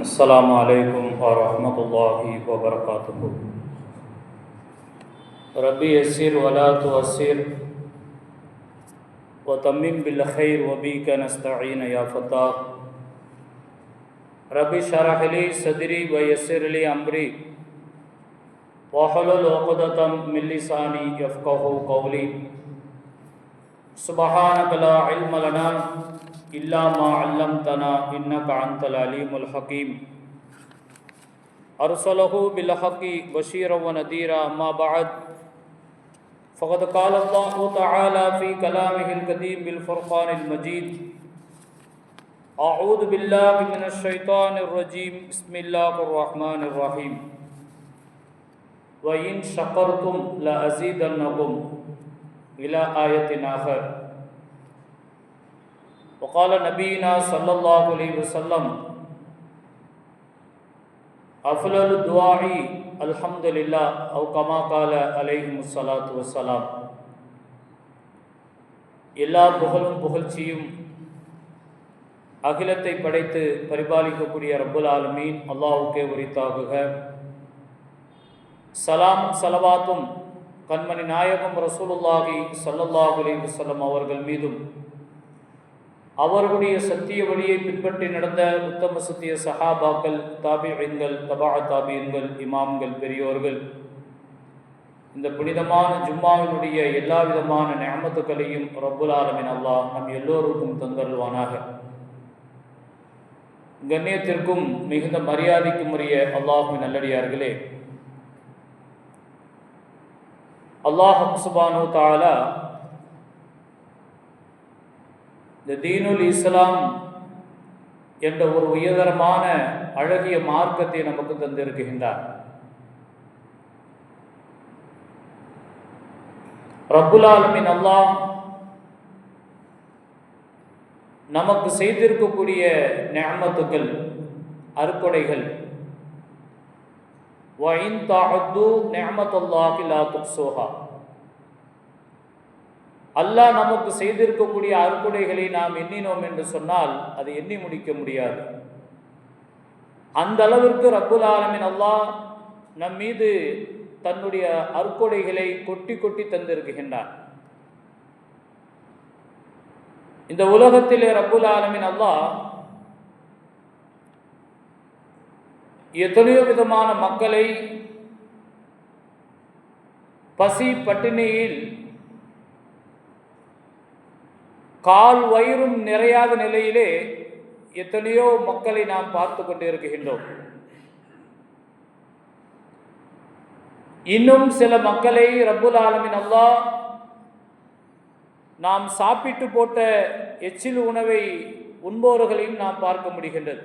السلام علیکم ورحمۃ اللہ وبرکاتہ۔ ربی اسیر ولا توثر و تمم بالخیر وبی کا نستعین یا فتح ربی شرح علی صدری و یسر علی عمری وحلل عقدتم من لسانی یفقہ قولی۔ سبحان لا علم لنا إلا ما علمتنا إنك أنت العليم الحكيم. أرسله بالحق بشيرا ونذيرا أما بعد. فقد قال الله تعالى في كلامه القديم بالفرقان المجيد. أعوذ بالله من الشيطان الرجيم. بسم الله الرحمن الرحيم. وإن شكرتم لأزيدنكم إلى آية آخر. وقال نبينا صلى الله عليه وسلم أفضل الدعاء الحمد لله أو كما قال عليه الصلاة والسلام எல்லா புகழும் புகழ்ச்சியும் அகிலத்தை படைத்து பரிபாலிக்கக்கூடிய ரப்புல் ஆலமீன் அல்லாஹுக்கே உரித்தாகுக சலாம் சலவாத்தும் கண்மணி நாயகம் ரசூலுல்லாஹி ஸல்லல்லாஹு அலைஹி வஸல்லம் அவர்கள் மீதும் அவர்களுடைய சத்திய வழியை பின்பற்றி நடந்த உத்தம சத்திய சஹாபாக்கள் தாபியங்கள் தபா தாபியன்கள் இமாம்கள் பெரியோர்கள் இந்த புனிதமான ஜும்மாவினுடைய எல்லா விதமான ஞாமத்துக்களையும் ரப்புல் ஆலமின் அல்லாஹ் நம் எல்லோருக்கும் தந்தருவானாக கண்ணியத்திற்கும் மிகுந்த மரியாதைக்கும் உரிய அல்லாஹுவின் நல்லடியார்களே அல்லாஹ் சுபானு தாலா இந்த தீனுல் இஸ்லாம் என்ற ஒரு உயர்தரமான அழகிய மார்க்கத்தை நமக்கு தந்திருக்கின்றார். ரப்புல் அல்லாம் நமக்கு செய்திருக்கக்கூடிய ஞாமத்துக்கள் அறுக்கொடைகள். வைன் தாஹத்து நியமத்துல்லாஹி லா துக்ஸோஹா அல்லாஹ் நமக்கு செய்திருக்கக்கூடிய அறுக்குடைகளை நாம் எண்ணினோம் என்று சொன்னால் அதை எண்ணி முடிக்க முடியாது. அந்த அளவிற்கு ரப்புல் ஆலமின் அல்லாஹ் நம் மீது தன்னுடைய அறுக்கொடைகளை கொட்டி கொட்டி தந்திருக்கின்றான். இந்த உலகத்திலே ரப்புல் ஆலமின் அல்லாஹ் எத்தனையோ விதமான மக்களை பசி பட்டினியில் கால் வயிறும் நிறையாத நிலையிலே எத்தனையோ மக்களை நாம் பார்த்து கொண்டிருக்கின்றோம் இன்னும் சில மக்களை ரப்புல் ஆலமின் அல்லா நாம் சாப்பிட்டு போட்ட எச்சில் உணவை உண்பவர்களையும் நாம் பார்க்க முடிகின்றது.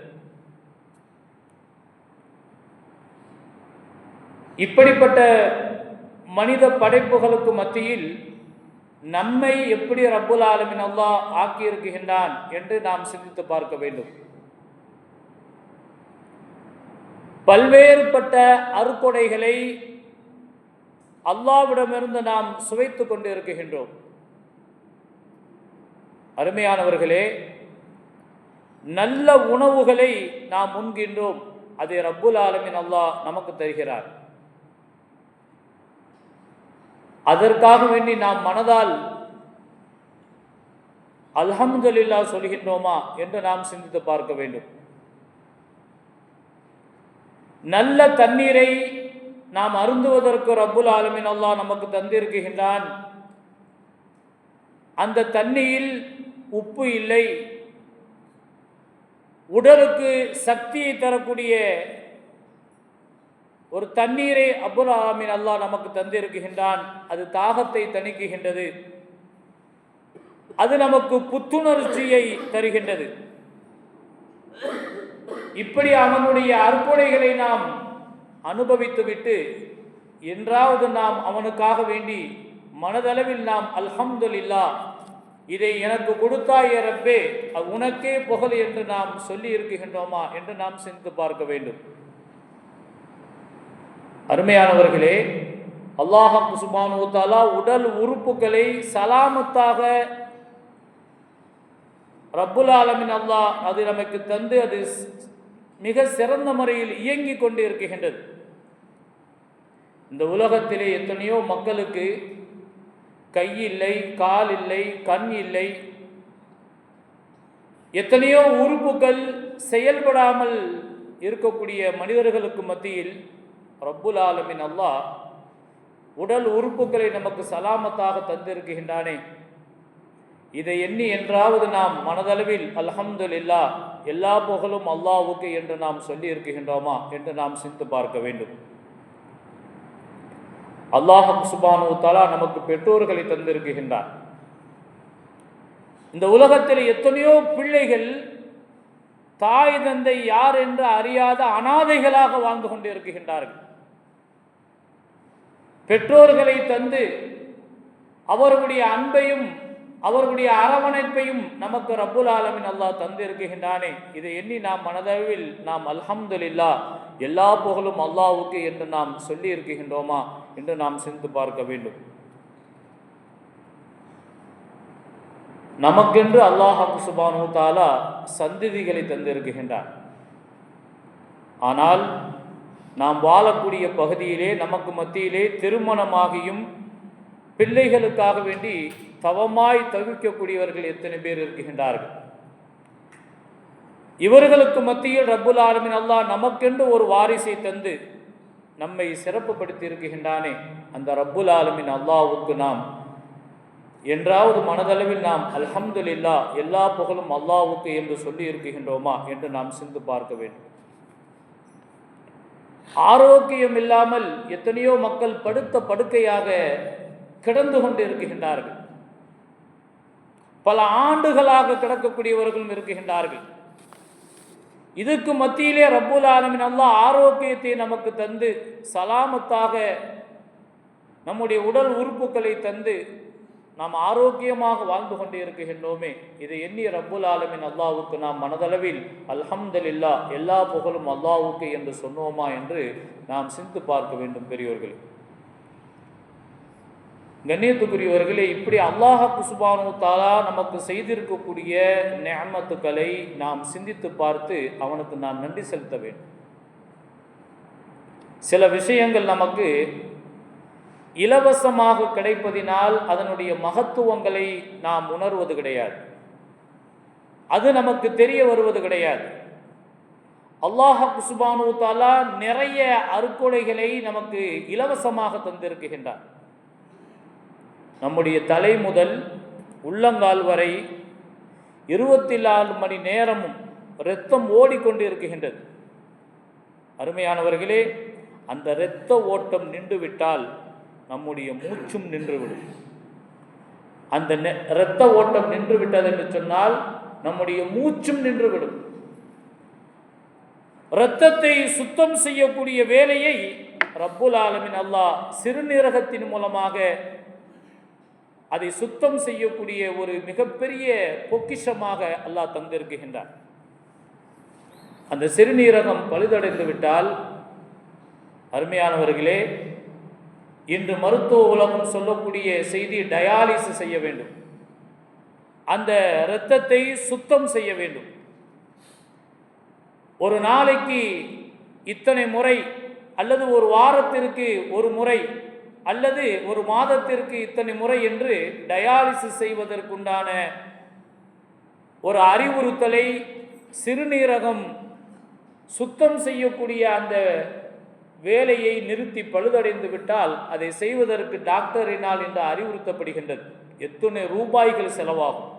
இப்படிப்பட்ட மனித படைப்புகளுக்கு மத்தியில் நம்மை எப்படி ரப்புல் ஆலமின் அல்லாஹ் ஆக்கியிருக்கின்றான் என்று நாம் சிந்தித்து பார்க்க வேண்டும். பல்வேறுபட்ட அறுக்கொடைகளை அல்லாவிடமிருந்து நாம் சுவைத்து கொண்டு இருக்குகின்றோம் அருமையானவர்களே நல்ல உணவுகளை நாம் உண்கின்றோம். அதை ரப்புல் ஆலமின் அல்லாஹ் நமக்கு தருகிறார். அதற்காக வேண்டி நாம் மனதால் அல்ஹம்துலில்லா சொல்கின்றோமா என்று நாம் சிந்தித்து பார்க்க வேண்டும். நல்ல தண்ணீரை நாம் அருந்துவதற்கு ரப்புல் ஆலமின் அல்லா நமக்கு தந்திருக்கின்றான். அந்த தண்ணியில் உப்பு இல்லை. உடலுக்கு சக்தியை தரக்கூடிய ஒரு தண்ணீரை அபுல் ஆலமின் அல்லாஹ் நமக்கு தந்திருக்கின்றான். அது தாகத்தை தணிக்குகின்றது அது நமக்கு புத்துணர்ச்சியை தருகின்றது. இப்படி அவனுடைய அற்புடைகளை நாம் அனுபவித்துவிட்டு என்றாவது நாம் அவனுக்காக வேண்டி மனதளவில் நாம் அல்ஹம்துல்லா இதை எனக்கு கொடுத்தாய ரப்பே உனக்கே புகழ் என்று நாம் சொல்லி இருக்குகின்றோமா என்று நாம் சிந்தித்து பார்க்க வேண்டும். அருமையானவர்களே அல்லாஹம் சுபானு உடல் உறுப்புகளை சலாமத்தாக ரப்புல் ஆலமின் அல்லாஹ் அது நமக்கு தந்து அது மிக சிறந்த முறையில் இயங்கிக் கொண்டு இருக்கின்றது இந்த உலகத்திலே எத்தனையோ மக்களுக்கு கை இல்லை கால் இல்லை கண் இல்லை எத்தனையோ உறுப்புகள் செயல்படாமல் இருக்கக்கூடிய மனிதர்களுக்கு மத்தியில் ரப்புல் ஆலமின் அல்லாஹ் உடல் உறுப்புகளை நமக்கு சலாமத்தாக தந்திருக்கின்றானே. இதை எண்ணி என்றாவது நாம் மனதளவில் அல்ஹம்துலில்லா எல்லா புகழும் அல்லாவுக்கு என்று நாம் சொல்லி இருக்கின்றோமா என்று நாம் சிந்து பார்க்க வேண்டும். அல்லாஹ் சுபானு தலா நமக்கு பெற்றோர்களை தந்திருக்கின்றார் இந்த உலகத்தில் எத்தனையோ பிள்ளைகள் தாய் தந்தை யார் என்று அறியாத அனாதைகளாக வாழ்ந்து கொண்டிருக்கின்றார்கள். பெற்றோர்களை தந்து அவர்களுடைய அன்பையும் அவர்களுடைய அரவணைப்பையும் நமக்கு ரப்புல் ஆலமின் அல்லாஹ் தந்திருக்கின்றானே. இதை எண்ணி நாம் மனதளவில் நாம் அல்ஹம்துல்லா எல்லா புகழும் அல்லாவுக்கு என்று நாம் சொல்லி இருக்கின்றோமா என்று நாம் சிந்து பார்க்க வேண்டும். நமக்கென்று அல்லாஹ் சுபானு தாலா சந்ததிகளை தந்திருக்கின்றார் ஆனால் நாம் வாழக்கூடிய பகுதியிலே நமக்கு மத்தியிலே திருமணமாகியும் பிள்ளைகளுக்காக வேண்டி தவமாய் தவிக்கக்கூடியவர்கள் எத்தனை பேர் இருக்கின்றார்கள்? இவர்களுக்கு மத்தியில் ரப்புல் ஆலமின் அல்லாஹ் நமக்கென்று ஒரு வாரிசை தந்து நம்மை சிறப்புப்படுத்தி இருக்கின்றானே அந்த ரப்புல் ஆலமின் அல்லாவுக்கு நாம். என்றாவது மனதளவில் நாம் அல்ஹம்துலில்லா எல்லா புகழும் அல்லாவுக்கு என்று சொல்லி இருக்கின்றோமா என்று நாம் சிந்து பார்க்க வேண்டும். ஆரோக்கியம் இல்லாமல் எத்தனையோ மக்கள் படுத்த படுக்கையாக கிடந்து கொண்டு இருக்கின்றார்கள் பல ஆண்டுகளாக கிடக்கக்கூடியவர்களும் இருக்கின்றார்கள். இதுக்கு மத்தியிலே ரப்புல் ஆலமின் அல்லா ஆரோக்கியத்தை நமக்கு தந்து சலாமத்தாக நம்முடைய உடல் உறுப்புகளை தந்து நாம் ஆரோக்கியமாக வாழ்ந்து கொண்டு இருக்கின்றோமே இதை எண்ணிய ரப்புல் ஆலமின் அல்லாவுக்கு நாம் மனதளவில் அல்ஹம்தலில்லா எல்லா புகழும் அல்லாவுக்கு என்று சொன்னோமா என்று நாம் சிந்து பார்க்க வேண்டும் பெரியோர்களே. கண்ணியத்துக்குரியவர்களே இப்படி அல்லாஹு சுபானு தாலா நமக்கு செய்திருக்கக்கூடிய நேமத்துக்களை நாம் சிந்தித்து பார்த்து அவனுக்கு நாம் நன்றி செலுத்த வேண்டும். சில விஷயங்கள் நமக்கு இலவசமாக கிடைப்பதினால் அதனுடைய மகத்துவங்களை நாம் உணர்வது கிடையாது. அது நமக்கு தெரிய வருவது கிடையாது. அல்லாஹ் சுபானு தாலா நிறைய அருக்கொடைகளை நமக்கு இலவசமாக தந்திருக்கின்றார் நம்முடைய தலை முதல் உள்ளங்கால் வரை இருபத்தி நாலு மணி நேரமும் இரத்தம் ஓடிக்கொண்டு இருக்கின்றது அருமையானவர்களே அந்த இரத்த ஓட்டம் நின்றுவிட்டால் நம்முடைய மூச்சும் நின்றுவிடும். அந்த நெ- இரத்த ஓட்டம் நின்று விட்டது என்று சொன்னால் நம்முடைய மூச்சும் நின்றுவிடும். இரத்தத்தை சுத்தம் செய்யக்கூடிய வேலையை ரப்புல் ஆலமின் அல்லாஹ் சிறுநீரகத்தின் மூலமாக அதை சுத்தம் செய்யக்கூடிய ஒரு மிகப்பெரிய பொக்கிஷமாக அல்லாஹ் தந்திருக்கின்றார் அந்த சிறுநீரகம் பழுதடைந்து விட்டால் அருமையானவர்களே இன்று மருத்துவ உலகம் சொல்லக்கூடிய செய்தி டயாலிசிஸ் செய்ய வேண்டும். அந்த இரத்தத்தை சுத்தம் செய்ய வேண்டும். ஒரு நாளைக்கு இத்தனை முறை அல்லது ஒரு வாரத்திற்கு ஒரு முறை அல்லது ஒரு மாதத்திற்கு இத்தனை முறை என்று டயாலிசிஸ் செய்வதற்குண்டான ஒரு அறிவுறுத்தலை சிறுநீரகம் சுத்தம் செய்யக்கூடிய அந்த வேலையை நிறுத்தி பழுதடைந்து விட்டால் அதை செய்வதற்கு டாக்டரினால் என்று அறிவுறுத்தப்படுகின்றது. எத்தனை ரூபாய்கள் செலவாகும்.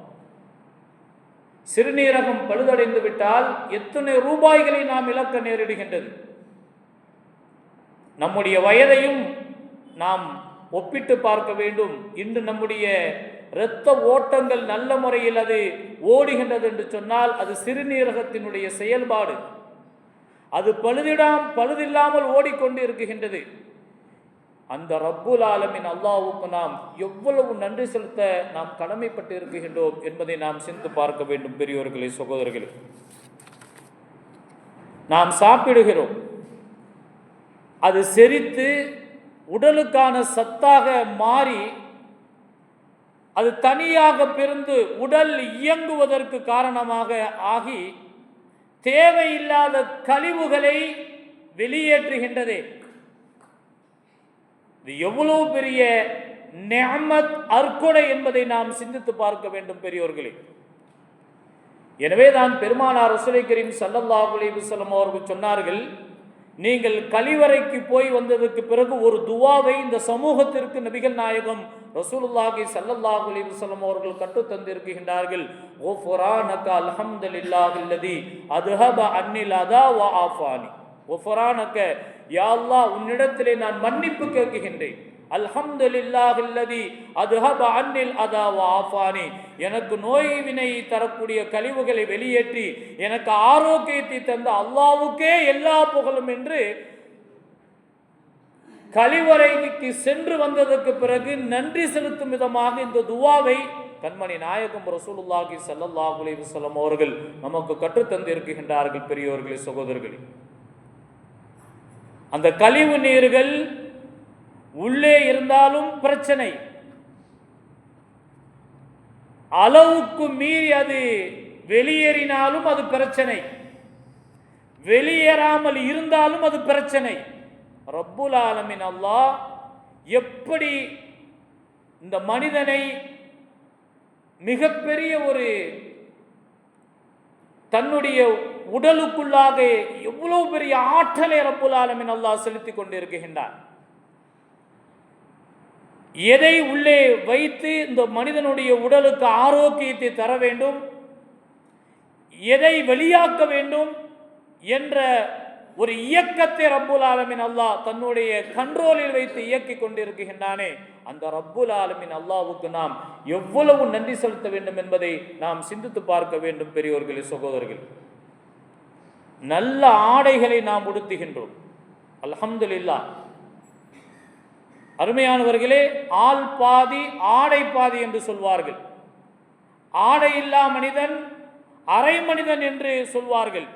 சிறுநீரகம் பழுதடைந்து விட்டால் எத்தனை ரூபாய்களை நாம் இழக்க நேரிடுகின்றது. நம்முடைய வயதையும் நாம் ஒப்பிட்டு பார்க்க வேண்டும். இன்று நம்முடைய இரத்த ஓட்டங்கள் நல்ல முறையில் அது ஓடுகின்றது என்று சொன்னால் அது சிறுநீரகத்தினுடைய செயல்பாடு. அது பழுதிடாம் பழுதில்லாமல் ஓடிக்கொண்டு இருக்குகின்றது அந்த ரப்புல் ஆலமின் அல்லாவுக்கு நாம் எவ்வளவு நன்றி செலுத்த நாம் கடமைப்பட்டு இருக்குகின்றோம் என்பதை நாம் சிந்து பார்க்க வேண்டும் பெரியோர்களே சகோதரர்களே. நாம் சாப்பிடுகிறோம். அது செரித்து உடலுக்கான சத்தாக மாறி அது தனியாக பிறந்து உடல் இயங்குவதற்கு காரணமாக ஆகி தேவையில்லாத கழிவுகளை வெளியேற்றுகின்றதே. இது எவ்வளவு பெரிய நிஅமத் அற்கொடை என்பதை நாம் சிந்தித்து பார்க்க வேண்டும் பெரியோர்களே. எனவே தான் பெருமானார் ரசுலை கரீம் சல்லல்லாஹ் அலைஹி அவர்கள் சொன்னார்கள் நீங்கள் கழிவறைக்கு போய் வந்ததற்கு பிறகு ஒரு துவாவை இந்த சமூகத்திற்கு நபிகள் நாயகம் ரசூலுல்லாஹி சல்லல்லாஹு அலைஹி வஸல்லம் அவர்கள் கற்றுத்தந்திருக்கின்றார்கள் தந்திருக்கின்றார்கள். அல்ஹம்துலில்லாஹி அல்லதி அதுஹப அன்னில் அதா வ ஆஃபானி. ஒஃபுரானக யா அல்லாஹ் உன்னிடத்திலே நான் மன்னிப்பு கேட்குகின்றேன். அல்ஹம்துலில்லாஹில்லதி அதுஹப அன்னில் அதா ஆஃபானி எனக்கு நோய் வினை தரக்கூடிய கழிவுகளை வெளியேற்றி எனக்கு ஆரோக்கியத்தை தந்த அல்லாவுக்கே எல்லா புகழும் என்று கழிவறைக்கு சென்று வந்ததற்கு பிறகு நன்றி செலுத்தும் விதமாக இந்த துவாவை கண்மணி நாயகம் ரசூலுல்லாஹி ஸல்லல்லாஹு அலைஹி வஸல்லம் அவர்கள் நமக்கு கற்றுத்தந்திருக்கின்றார்கள் பெரியோர்களே சகோதரர்களே. அந்த கழிவு நீர்கள் உள்ளே இருந்தாலும் பிரச்சனை. அளவுக்கு மீறி அது வெளியேறினாலும் அது பிரச்சனை. வெளியேறாமல் இருந்தாலும் அது பிரச்சனை. ரப்புல் ஆலமின் அல்லாஹ் எப்படி இந்த மனிதனை மிகப்பெரிய ஒரு தன்னுடைய உடலுக்குள்ளாக எவ்வளவு பெரிய ஆற்றலை ரப்புல் ஆலமின் அல்லாஹ் செலுத்திக் கொண்டிருக்கின்றார் எதை உள்ளே வைத்து இந்த மனிதனுடைய உடலுக்கு ஆரோக்கியத்தை தர வேண்டும்? எதை வெளியாக்க வேண்டும்? என்ற ஒரு இயக்கத்தை ரப்புல் ஆலமின் அல்லாஹ் தன்னுடைய கண்ட்ரோலில் வைத்து இயக்கிக் கொண்டிருக்கின்றானே. அந்த ரப்புல் ஆலமின் அல்லாவுக்கு நாம் எவ்வளவு நன்றி செலுத்த வேண்டும் என்பதை நாம் சிந்தித்து பார்க்க வேண்டும் பெரியோர்களே சகோதரர்கள். நல்ல ஆடைகளை நாம் உடுத்துகின்றோம். அலமதுல்லா அருமையானவர்களே ஆள் பாதி ஆடை பாதி என்று சொல்வார்கள். ஆடை இல்லா மனிதன் அரை மனிதன் என்று சொல்வார்கள்.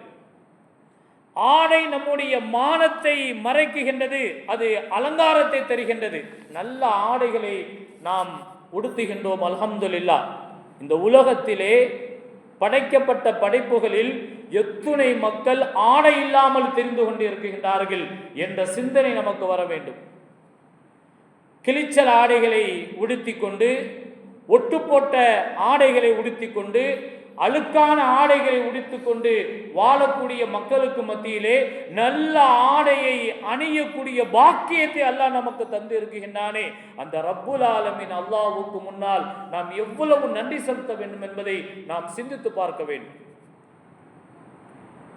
ஆடை நம்முடைய மானத்தை மறைக்குகின்றது அது அலங்காரத்தை தருகின்றது. நல்ல ஆடைகளை நாம் உடுத்துகின்றோம் அல்ஹம்துலில்லா இந்த உலகத்திலே படைக்கப்பட்ட படைப்புகளில் எத்துணை மக்கள் ஆடை இல்லாமல் தெரிந்து கொண்டிருக்கின்றார்கள் என்ற சிந்தனை நமக்கு வர வேண்டும். கிளிச்சல் ஆடைகளை உடுத்தி கொண்டு ஒட்டு போட்ட ஆடைகளை உடுத்தி கொண்டு அழுக்கான ஆடைகளை உடுத்திக் கொண்டு வாழக்கூடிய மக்களுக்கு மத்தியிலே நல்ல ஆடையை அணியக்கூடிய பாக்கியத்தை அல்லாஹ் நமக்கு தந்து இருக்குகின்றானே அந்த ரப்புல் ஆலமின் அல்லாஹ்வுக்கு முன்னால் நாம் எவ்வளவு நன்றி செலுத்த வேண்டும் என்பதை நாம் சிந்தித்து பார்க்க வேண்டும்.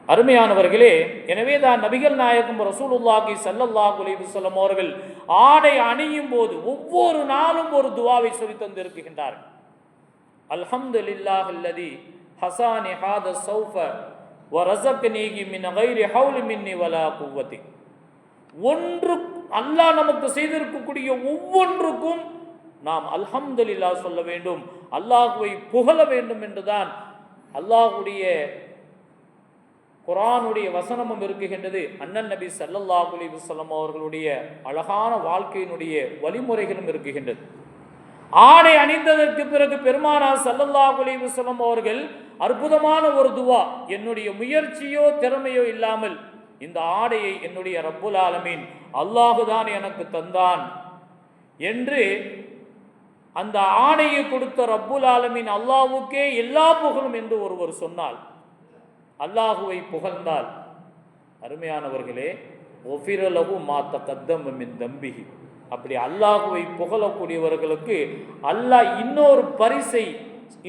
அருமையானவர்களே எனவே தான் நபிகள் நாயகம் ரசூலுல்லாஹி ஸல்லல்லாஹு அலைஹி வஸல்லம் அவர்கள் ஆடை அணியும் போது ஒவ்வொரு நாளும் ஒரு துவாவை சொல்லி தந்திருக்கின்றார்கள். அல்ஹம்துலில்லாஹ் அல்லதி ஹசானி ஹாத சௌஃப வ ரஸக்னீஹி மின் கைரி ஹவுலி மின்னி வலா குவதி ஒன்று அல்லாஹ் நமக்கு செய்திருக்கக்கூடிய ஒவ்வொன்றுக்கும் நாம் அல்ஹம்துலில்லாஹ் சொல்ல வேண்டும். அல்லாஹுவை புகழ வேண்டும் என்றுதான் அல்லாஹ்வுடைய குரானுடைய வசனமும் இருக்குகின்றது. அண்ணன் நபி ஸல்லல்லாஹு அலைஹி அவர்களுடைய அழகான வாழ்க்கையினுடைய வழிமுறைகளும் இருக்குகின்றது. ஆடை அணிந்ததற்கு பிறகு பெருமானார் ஸல்லல்லாஹு அலைஹி வஸல்லம் அவர்கள் அற்புதமான ஒரு துவா என்னுடைய முயற்சியோ திறமையோ இல்லாமல் இந்த ஆடையை என்னுடைய ரப்புல் ஆலமீன் அல்லாஹுதான் எனக்கு தந்தான் என்று அந்த ஆடையை கொடுத்த ரப்புல் ஆலமீன் அல்லாஹ்வுக்கே எல்லா புகழும் என்று ஒருவர் சொன்னால் அல்லாஹுவை புகழ்ந்தால். அருமையானவர்களே ஒஃபிரலகு மாத்த கத்தம் மின் தம்பிகி அப்படி அல்லாஹுவை புகழக்கூடியவர்களுக்கு அல்லாஹ் இன்னொரு பரிசை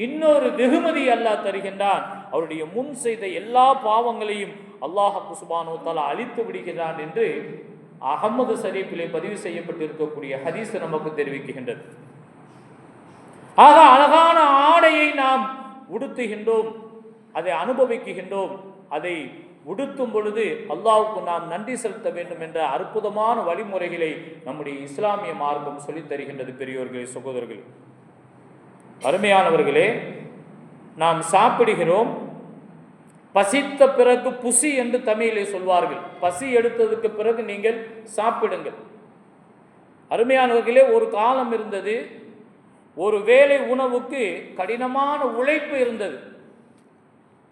இன்னொரு வெகுமதி அல்லாஹ் தருகின்றான். அவருடைய முன் செய்த எல்லா பாவங்களையும் அல்லாஹ் குசுபானோ தலா அழித்து விடுகிறான் என்று அகமது சரீப்பிலே பதிவு செய்யப்பட்டிருக்கக்கூடிய ஹதீஸ் நமக்கு தெரிவிக்கின்றது. ஆக அழகான ஆடையை நாம் உடுத்துகின்றோம். அதை அனுபவிக்குகின்றோம். அதை உடுத்தும் பொழுது அல்லாவுக்கு நாம் நன்றி செலுத்த வேண்டும் என்ற அற்புதமான வழிமுறைகளை நம்முடைய இஸ்லாமிய மார்க்கம் சொல்லித் தருகின்றது பெரியோர்களே சகோதரர்கள். அருமையானவர்களே நாம் சாப்பிடுகிறோம் பசித்த பிறகு புசி என்று தமிழிலே சொல்வார்கள். பசி எடுத்ததுக்கு பிறகு நீங்கள் சாப்பிடுங்கள். அருமையானவர்களே ஒரு காலம் இருந்தது ஒரு வேலை உணவுக்கு கடினமான உழைப்பு இருந்தது.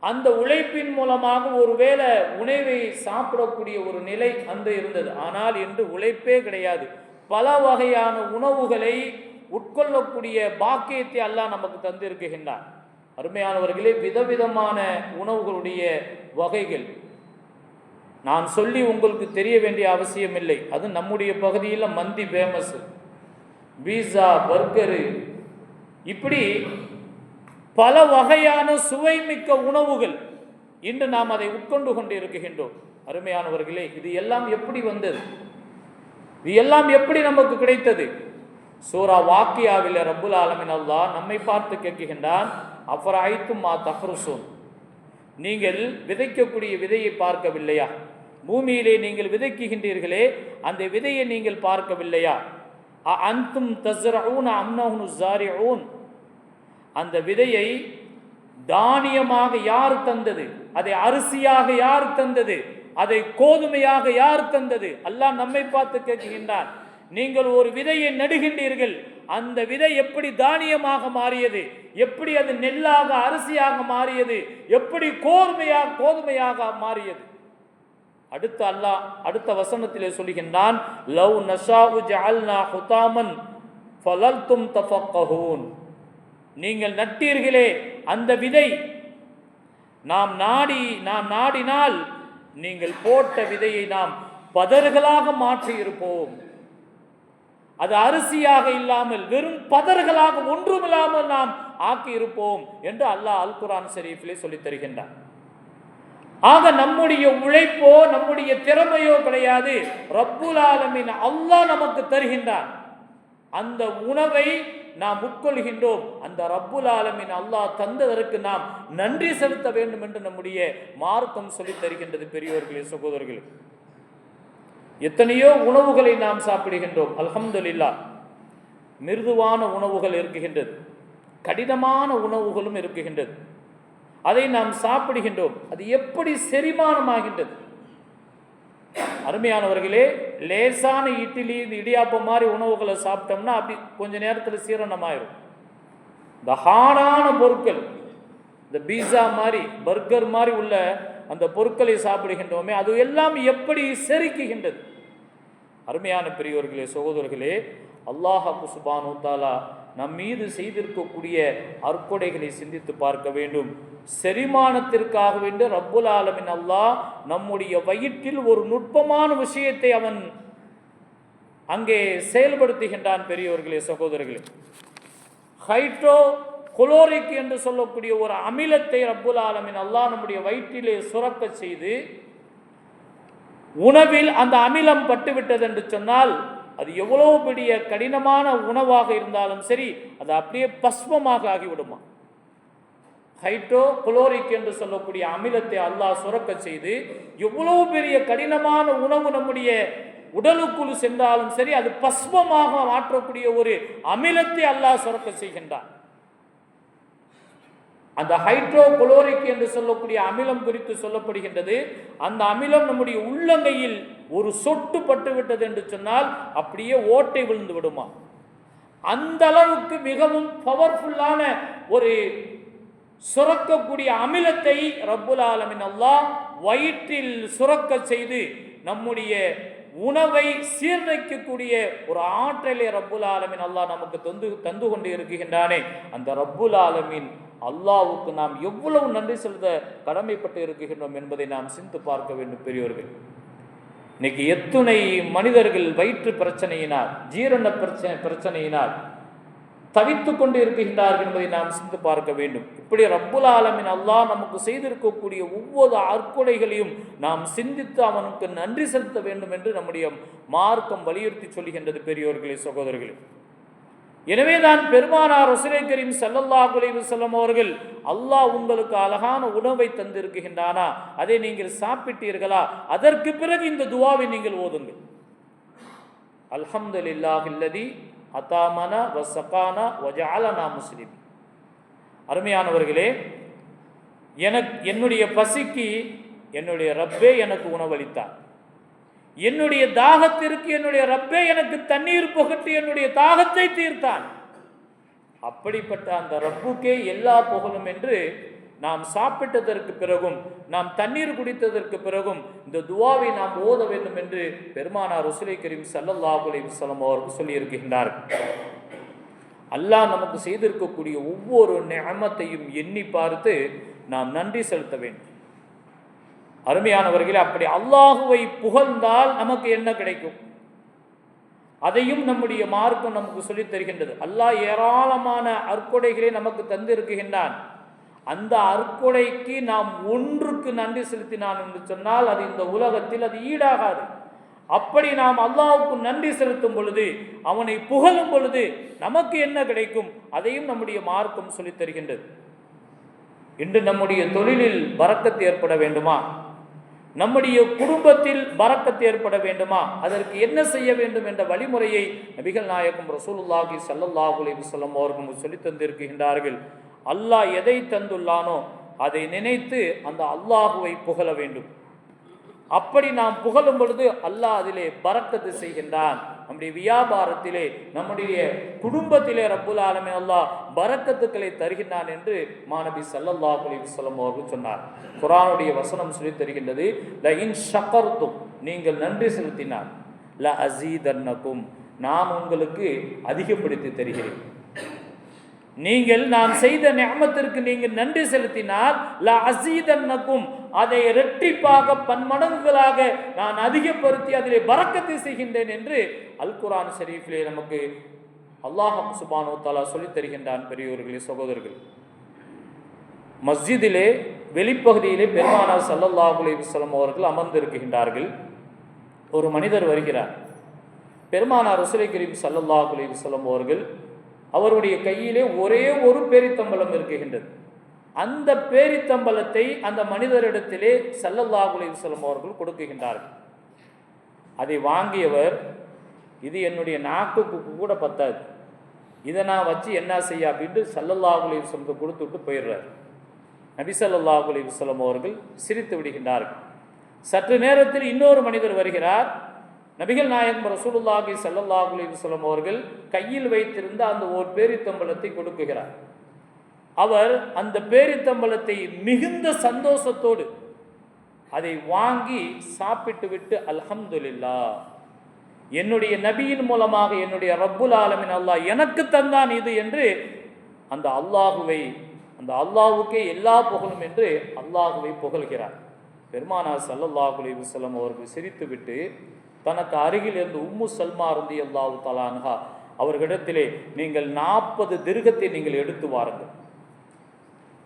அந்த உழைப்பின் மூலமாக ஒருவேளை உணவை சாப்பிடக்கூடிய ஒரு நிலை அன்று இருந்தது. ஆனால் இன்று உழைப்பே கிடையாது. பல வகையான உணவுகளை உட்கொள்ளக்கூடிய பாக்கியத்தை அல்லாஹ் நமக்கு தந்திருக்கின்றான். அருமையானவர்களே விதவிதமான உணவுகளுடைய வகைகள். நான் சொல்லி உங்களுக்கு தெரிய வேண்டிய அவசியம் இல்லை. அது நம்முடைய பகுதியில் மந்தி ஃபேமஸ் பீஸா பர்கரு. இப்படி பல வகையான சுவைமிக்க உணவுகள் இன்று நாம் அதை உட்கொண்டு கொண்டு இருக்கின்றோம் அருமையானவர்களே இது எல்லாம் எப்படி வந்தது? இது எல்லாம் எப்படி நமக்கு கிடைத்தது? சூரா வாக்கியாவில் ரப்புல் ஆலமின் நம்மை பார்த்து கேட்கின்றான் அஃபராய்த்தும் மா தஹ்ருசூன்? நீங்கள் விதைக்கக்கூடிய விதையை பார்க்கவில்லையா? பூமியிலே நீங்கள் விதைக்குகின்றீர்களே அந்த விதையை நீங்கள் பார்க்கவில்லையா? அ அந்தும் தஸ்ரஊன அம்னஹுனு ஜாரிஊன் அந்த விதையை தானியமாக யார் தந்தது? அதை அரிசியாக யார் தந்தது? அதை கோதுமையாக யார் தந்தது? அல்லாஹ் நம்மை பார்த்து கேட்கின்றார் நீங்கள் ஒரு விதையை நடுகின்றீர்கள். அந்த விதை எப்படி தானியமாக மாறியது? எப்படி அது நெல்லாக அரிசியாக மாறியது? எப்படி கோதுமையாக கோதுமையாக மாறியது? அடுத்த அல்லாஹ் அடுத்த வசனத்திலே சொல்கின்றான் லவ் நஷாவு ஜஅல்னா ஹுதாமன் ஃபலல்தும் தஃபக்கஹூன். நீங்கள் நட்டீர்களே அந்த விதை. நாம் நாடி நாம் நாடினால் நீங்கள் போட்ட விதையை நாம் பதர்களாக மாற்றி இருப்போம் அது அரிசியாக இல்லாமல் வெறும் பதர்களாக ஒன்றுமில்லாமல் நாம் ஆக்கி இருப்போம் என்று அல்லாஹ் அல் குரான் ஷரீஃபிலே சொல்லித் தருகின்றான். ஆக நம்முடைய உழைப்போ நம்முடைய திறமையோ கிடையாது. ரப்புல் ஆலமின் அல்லாஹ் நமக்கு தருகின்றான். அந்த உணவை நாம் உட்கொள்கின்றோம். அந்த ரப்புல் ஆலமின் அல்லாஹ் தந்ததற்கு நாம் நன்றி செலுத்த வேண்டும் என்று நம்முடைய மார்க்கம் சொல்லித் தருகின்றது பெரியோர்களே சகோதரர்களே. எத்தனையோ உணவுகளை நாம் சாப்பிடுகின்றோம் அல்ஹம்துலில்லாஹ். மிருதுவான உணவுகள் இருக்குகின்றது. கடினமான உணவுகளும் இருக்குகின்றது. அதை நாம் சாப்பிடுகின்றோம். அது எப்படி செரிமானமாகின்றது? அருமையானவர்களே லேசான இட்லி இந்த இடியாப்பம் மாதிரி உணவுகளை சாப்பிட்டோம்னா அப்படி கொஞ்ச நேரத்தில் சீரணமாயிரும். இந்த ஹார்டான பொருட்கள் இந்த பீஸா மாதிரி பர்கர் மாதிரி உள்ள அந்த பொருட்களை சாப்பிடுகின்றோமே அது எல்லாம் எப்படி செரிக்குகின்றது அருமையான பெரியோர்களே சகோதரர்களே அல்லாஹா குசுபானு தாலா நம் மீது செய்திருக்கக்கூடிய அற்கொடைகளை சிந்தித்து பார்க்க வேண்டும். செரிமானத்திற்காக வேண்டும் ரப்புல் ஆலமின் அல்லாஹ் நம்முடைய வயிற்றில் ஒரு நுட்பமான விஷயத்தை அவன் அங்கே செயல்படுத்துகின்றான் பெரியவர்களே சகோதரர்களே. ஹைட்ரோ குளோரிக் என்று சொல்லக்கூடிய ஒரு அமிலத்தை ரப்புல் ஆலமின் அல்லாஹ் நம்முடைய வயிற்றிலே சுரக்க செய்து உணவில் அந்த அமிலம் பட்டுவிட்டது என்று சொன்னால் அது எவ்வளோ பெரிய கடினமான உணவாக இருந்தாலும் சரி அது அப்படியே பஸ்மமாக ஆகிவிடுமா? ஹைட்ரோ குளோரிக் என்று சொல்லக்கூடிய அமிலத்தை அல்லாஹ் சுரக்க செய்து எவ்வளவு பெரிய கடினமான உணவு நம்முடைய உடலுக்குள் சென்றாலும் சரி அது பஸ்மமாக மாற்றக்கூடிய ஒரு அமிலத்தை அல்லாஹ் சுரக்க செய்கின்றான். அந்த ஹைட்ரோ குளோரிக் என்று சொல்லக்கூடிய அமிலம் குறித்து சொல்லப்படுகின்றது. அந்த அமிலம் நம்முடைய உள்ளங்கையில் ஒரு சொட்டு பட்டு விட்டது என்று சொன்னால் அப்படியே ஓட்டை விழுந்து விடுமா? அந்த அளவுக்கு மிகவும் பவர்ஃபுல்லான ஒரு சுரக்கக்கூடிய அமிலத்தை ரப்புல் ஆலமின் அல்லாஹ் வயிற்றில் சுரக்க செய்து நம்முடைய உணவை சீர்நிலைக்கக்கூடிய ஒரு ஆற்றலை ரப்புல் ஆலமின் அல்லாஹ் நமக்கு தந்து தந்து கொண்டு இருக்கின்றானே. அந்த ரப்புல் ஆலமின் அல்லாவுக்கு நாம் எவ்வளவு நன்றி செலுத்த கடமைப்பட்டு இருக்கின்றோம் என்பதை நாம் சிந்து பார்க்க வேண்டும் பெரியோர்கள். இன்னைக்கு எத்துணை மனிதர்கள் வயிற்று பிரச்சனையினால் ஜீரண பிரச்சனை பிரச்சனையினால் தவித்து கொண்டு இருக்கின்றார்கள் என்பதை நாம் சிந்து பார்க்க வேண்டும். இப்படி ரப்புல் ஆலமின் அல்லாஹ் நமக்கு செய்திருக்கக்கூடிய ஒவ்வொரு அற்கொலைகளையும் நாம் சிந்தித்து அவனுக்கு நன்றி செலுத்த வேண்டும் என்று நம்முடைய மார்க்கம் வலியுறுத்தி சொல்கின்றது பெரியோர்களே சகோதரர்களே. எனவேதான் பெருமானார் ரசுலை கரீம் சல்லல்லாஹு அலைஹி அவர்கள் அல்லாஹ் உங்களுக்கு அழகான உணவை தந்திருக்கின்றானா அதை நீங்கள் சாப்பிட்டீர்களா? அதற்கு பிறகு இந்த துவாவை நீங்கள் ஓதுங்கள். அல்ஹம்து இல்லதி அத்தாமனா வசகானா வஜாலனா முஸ்லிம் அருமையானவர்களே எனக்கு என்னுடைய பசிக்கு என்னுடைய ரப்பே எனக்கு உணவளித்தார். என்னுடைய தாகத்திற்கு என்னுடைய ரப்பே எனக்கு தண்ணீர் புகட்டி என்னுடைய தாகத்தை தீர்த்தான். அப்படிப்பட்ட அந்த ரப்புக்கே எல்லா புகழும் என்று நாம் சாப்பிட்டதற்கு பிறகும் நாம் தண்ணீர் குடித்ததற்கு பிறகும் இந்த துவாவை நாம் ஓத வேண்டும் என்று பெருமானார் ரசூலை கரீம் ஸல்லல்லாஹு அலைஹி அவர் அவர்கள் சொல்லியிருக்கின்றார். அல்லாஹ் நமக்கு செய்திருக்கக்கூடிய ஒவ்வொரு நியமத்தையும் எண்ணி பார்த்து நாம் நன்றி செலுத்த வேண்டும். அருமையானவர்களே அப்படி அல்லாஹுவை புகழ்ந்தால் நமக்கு என்ன கிடைக்கும்? அதையும் நம்முடைய மார்க்கம் நமக்கு சொல்லித் தருகின்றது. அல்லாஹ் ஏராளமான அற்கொடைகளை நமக்கு தந்திருக்கின்றான். அந்த அற்கொடைக்கு நாம் ஒன்றுக்கு நன்றி செலுத்தினான் என்று சொன்னால் அது இந்த உலகத்தில் அது ஈடாகாது. அப்படி நாம் அல்லாவுக்கு நன்றி செலுத்தும் பொழுது அவனை புகழும் பொழுது நமக்கு என்ன கிடைக்கும்? அதையும் நம்முடைய மார்க்கம் சொல்லித் தருகின்றது. இன்று நம்முடைய தொழிலில் வரக்கத்து ஏற்பட வேண்டுமா? நம்முடைய குடும்பத்தில் பறக்கத்து ஏற்பட வேண்டுமா? அதற்கு என்ன செய்ய வேண்டும் என்ற வழிமுறையை நபிகள் நாயகம் ரசூலுல்லாஹி ஸல்லல்லாஹு அலைஹி அவர்கள் சொல்லித் தந்திருக்கின்றார்கள். அல்லாஹ் எதை தந்துள்ளானோ அதை நினைத்து அந்த அல்லாஹுவை புகழ வேண்டும். அப்படி நாம் புகழும் பொழுது அல்லாஹ் அதிலே பறக்கத்து செய்கின்றான். நம்முடைய வியாபாரத்திலே நம்முடைய குடும்பத்திலே ரப்புல் ஆலமே அல்லாஹ் பரக்கத்துக்களை தருகின்றான் என்று மாநபி சல்லல்லா அலைஹி அவர்கள் சொன்னார். குரானுடைய வசனம் சொல்லி தருகின்றது ல இன் ஷக்கர்த்தும் நீங்கள் நன்றி செலுத்தினார் ல அசீதன்னக்கும் நான் உங்களுக்கு அதிகப்படுத்தி தருகிறேன். நீங்கள் நான் செய்த நியமத்திற்கு நீங்கள் நன்றி செலுத்தினால் ல அசீதன்னக்கும் அதை இரட்டிப்பாக பன்மடங்குகளாக நான் அதிகப்படுத்தி அதிலே பறக்கத்தை செய்கின்றேன் என்று அல் குரான் ஷெரீஃபிலே நமக்கு அல்லாஹ் சுபானோ தாலா சொல்லித் தருகின்றான் பெரியோர்களே சகோதரர்கள். மஸ்ஜிதிலே வெளிப்பகுதியிலே பெருமானார் சல்லல்லாஹ் அலைஹி அவர்கள் அமர்ந்திருக்கின்றார்கள். ஒரு மனிதர் வருகிறார். பெருமானார் ரசூலை கரீம் ஸல்லல்லாஹு அலைஹி அவர்கள் அவருடைய கையிலே ஒரே ஒரு பேரித்தம்பலம் இருக்குகின்றது அந்த பேரித்தம்பலத்தை அந்த மனிதரிடத்திலே ஸல்லல்லாஹு செல்லும் அவர்கள் கொடுக்குகின்றார்கள். அதை வாங்கியவர் இது என்னுடைய நாக்குக்கு கூட பத்தாது. இதை நான் வச்சு என்ன செய்ய அப்படின்ட்டு சல்லல்லாஹுலே சொல்லுக்கு கொடுத்து கொடுத்துட்டு போயிடுறார். நபி ஸல்லல்லாஹு அலைஹி அவர்கள் சிரித்து விடுகின்றார்கள். சற்று நேரத்தில் இன்னொரு மனிதர் வருகிறார். நபிகள் நாயகம் ரசூலுல்லாஹி சல்லல்லாஹுலே அலைஹி அவர்கள் கையில் வைத்திருந்த அந்த ஓர் பேரித்தம்பலத்தை கொடுக்குகிறார். அவர் அந்த பேரித்தம்பலத்தை மிகுந்த சந்தோஷத்தோடு அதை வாங்கி சாப்பிட்டு விட்டு அல்ஹம்துலில்லா என்னுடைய நபியின் மூலமாக என்னுடைய ரப்புல் ஆலமின் அல்லாஹ் எனக்கு தந்தான் இது என்று அந்த அல்லாஹுவை அந்த அல்லாஹுக்கே எல்லா புகழும் என்று அல்லாஹுவை புகழ்கிறார். பெருமானார் ஸல்லல்லாஹு அலைஹி அவர்கள் சிரித்துவிட்டு தனக்கு அருகில் இருந்து உம்மு சல்மா இருந்து அல்லாஹு தலான்ஹா அவர்களிடத்திலே நீங்கள் நாற்பது திருகத்தை நீங்கள் எடுத்து வாருங்கள்.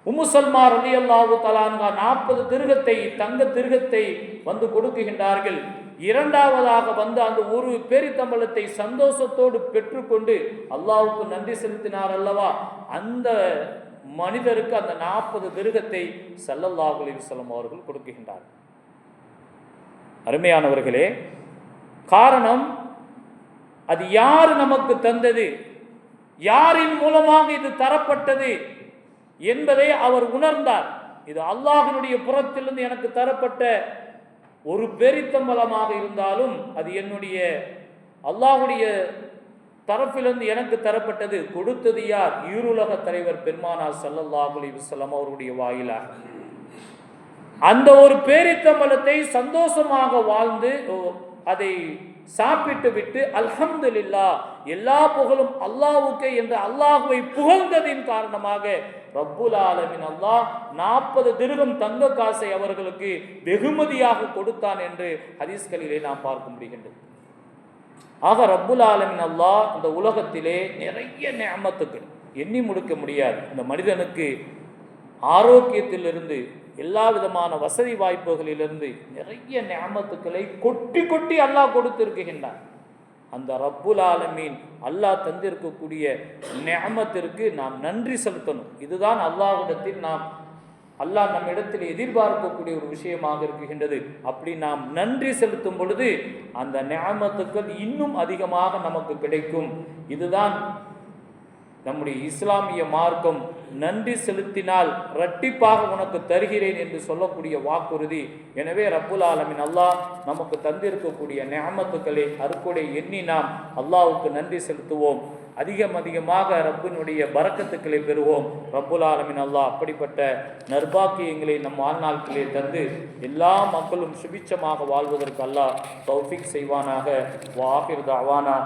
உமுசல்மார் சல்மா ரலி அல்லாஹு தலான்கா நாற்பது திருகத்தை தங்க திருகத்தை வந்து கொடுக்குகின்றார்கள். இரண்டாவதாக வந்து அந்த ஒரு பேரித்தம்பலத்தை சந்தோஷத்தோடு பெற்றுக்கொண்டு அல்லாவுக்கு நன்றி செலுத்தினார் அல்லவா? அந்த மனிதருக்கு அந்த நாற்பது திருகத்தை ஸல்லல்லாஹு அலைஹி அவர்கள் கொடுக்குகின்றார். அருமையானவர்களே காரணம் அது யார் நமக்கு தந்தது? யாரின் மூலமாக இது தரப்பட்டது? என்பதை அவர் உணர்ந்தார். இது அல்லாஹினுடைய புறத்திலிருந்து எனக்கு தரப்பட்ட ஒரு பெரித்தம்பலமாக இருந்தாலும் அது என்னுடைய அல்லாஹுடைய தரப்பிலிருந்து எனக்கு தரப்பட்டது. கொடுத்தது யார்? ஈருலக தலைவர் பெருமானார் ஸல்லல்லாஹு அலைஹி அவருடைய வாயிலாக. அந்த ஒரு பேரித்தம்பலத்தை சந்தோஷமாக வாழ்ந்து ஓ, அதை சாப்பிட்டு விட்டு அல்ஹம்துலில்லா எல்லா புகழும் அல்லாவுக்கே என்று அல்லாஹுவை புகழ்ந்ததின் காரணமாக ரப்புல் ஆலமின் அல்லாஹ் நாற்பது திருகம் தங்க காசை அவர்களுக்கு வெகுமதியாக கொடுத்தான் என்று ஹதீஸ்களிலே நாம் பார்க்க முடிகின்றது. ஆக ரப்புல் ஆலமின் அல்லாஹ் இந்த உலகத்திலே நிறைய நியமத்துக்கள் எண்ணி முடிக்க முடியாது. இந்த மனிதனுக்கு ஆரோக்கியத்திலிருந்து எல்லா விதமான வசதி வாய்ப்புகளிலிருந்து நிறைய நியமத்துக்களை கொட்டி கொட்டி அல்லாஹ் கொடுத்திருக்கின்றான். அந்த ரப்புல் ஆலமீன் அல்லாஹ் தந்திருக்கக்கூடிய நியமத்திற்கு நாம் நன்றி செலுத்தணும். இதுதான் அல்லாஹ்விடத்தில் நாம் அல்லாஹ் நம்மிடத்தில் எதிர்பார்க்கக்கூடிய ஒரு விஷயமாக இருக்கின்றது. அப்படி நாம் நன்றி செலுத்தும் பொழுது அந்த நியமத்துக்கள் இன்னும் அதிகமாக நமக்கு கிடைக்கும். இதுதான் நம்முடைய இஸ்லாமிய மார்க்கம் நன்றி செலுத்தினால் இரட்டிப்பாக உனக்கு தருகிறேன் என்று சொல்லக்கூடிய வாக்குறுதி. எனவே ரப்புல் ஆலமின் அல்லாஹ் நமக்கு தந்திருக்கக்கூடிய நியமத்துக்களை அருக்குடை எண்ணி நாம் அல்லாவுக்கு நன்றி செலுத்துவோம். அதிகம் அதிகமாக ரப்பினுடைய பறக்கத்துக்களை பெறுவோம். ரப்புல் ஆலமின் அல்லாஹ் அப்படிப்பட்ட நர்பாக்கியங்களை நம் வாழ்நாட்களே தந்து எல்லா மக்களும் சுபிச்சமாக வாழ்வதற்கு அல்லாஹ் தௌஃபிக் செய்வானாக. வாஹிர் தாவானா